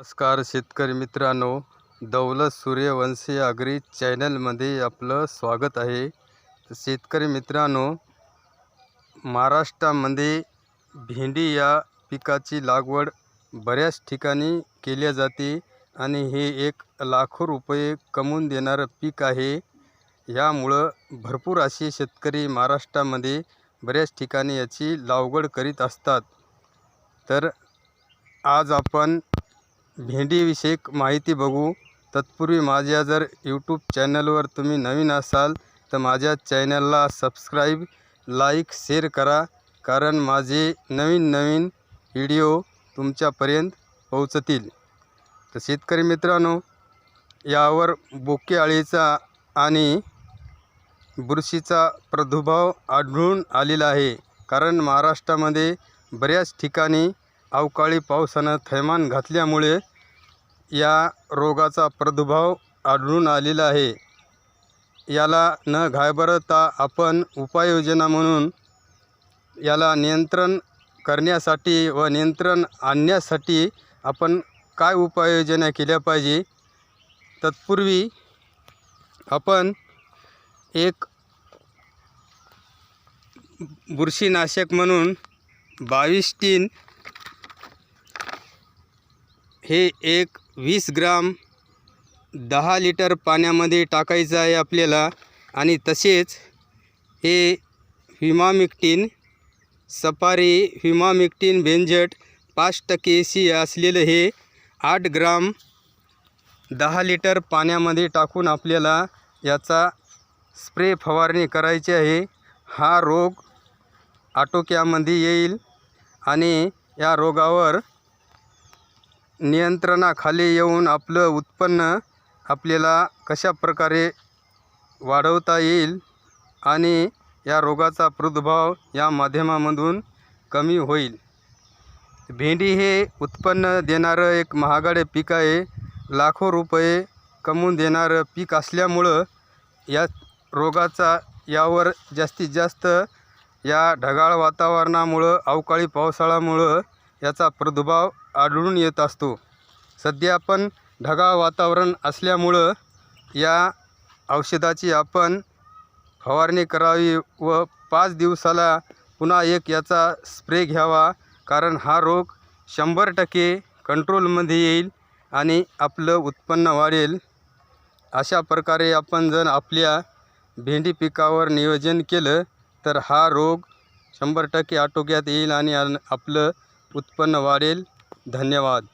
नमस्कार शेतकरी मित्रांनो दौलत सूर्यवंशी आगरी चॅनलमध्ये आपलं स्वागत आहे. तर शेतकरी मित्रांनो महाराष्ट्रामध्ये भेंडी या पिकाची लागवड बऱ्याच ठिकाणी केल्या जाते आणि हे एक लाखो रुपये कमवून देणारं पीक आहे. यामुळं भरपूर असे शेतकरी महाराष्ट्रामध्ये बऱ्याच ठिकाणी याची लागवड करीत असतात. तर आज आपण भेंडीविषयक माहिती बघू. तत्पूर्वी माझ्या जर यूट्यूब चॅनलवर तुम्ही नवीन असाल तर माझ्या चॅनलला सबस्क्राईब लाईक शेअर करा. कारण माझे नवीन नवीन व्हिडिओ तुमच्यापर्यंत पोहोचतील. तर शेतकरी मित्रांनो यावर बोके अळीचा आणि बुरशीचा प्रादुर्भाव आढळून आलेला आहे. कारण महाराष्ट्रामध्ये बऱ्याच ठिकाणी अवकाळी पावसानं थैमान घातल्यामुळे या रोगाचा प्रादुर्भाव आढळून आलेला आहे. याला न घाबरता आपण उपाययोजना म्हणून याला नियंत्रण करण्यासाठी व नियंत्रण आणण्यासाठी आपण काय उपाययोजना केल्या पाहिजे? तत्पूर्वी आपण एक बुरशीनाशक म्हणून बावीस टीन हे एक वीस ग्राम दहा लिटर पाण्यामध्ये टाकायचं आहे आपल्याला. आणि तसेच हे विमामिक्टीन सफारी विमामिक्टीन बेंजट पाच टक्के सी असलेलं हे आठ ग्राम दहा लिटर पाण्यामध्ये टाकून आपल्याला याचा स्प्रे फवारणी करायची आहे. हा रोग आटोक्यामध्ये येईल आणि या रोगावर नियंत्रणाखाली येऊन आपलं उत्पन्न आपल्याला कशा प्रकारे वाढवता येईल आणि या रोगाचा प्रादुर्भाव या माध्यमामधून कमी होईल. भेंडी हे उत्पन्न देणारं एक महागडे पीक आहे. लाखो रुपये कमवून देणारं पीक असल्यामुळं या रोगाचा यावर जास्तीत जास्त या ढगाळ वातावरणामुळं अवकाळी पावसाळ्यामुळं याचा प्रादुर्भाव आढळून येत असतो. सध्या आपण ढगाळ वातावरण असल्यामुळं या औषधाची आपण फवारणी करावी व पाच दिवसाला पुन्हा एक याचा स्प्रे घ्यावा कारण हा रोग शंभर टक्के कंट्रोलमध्ये येईल आणि आपलं उत्पन्न वाढेल. अशा प्रकारे आपण जर आपल्या भेंडी पिकावर नियोजन केलं तर हा रोग शंभर टक्के आटोक्यात येईल आणि अन- आपलं उत्पन्न वाढेल. धन्यवाद.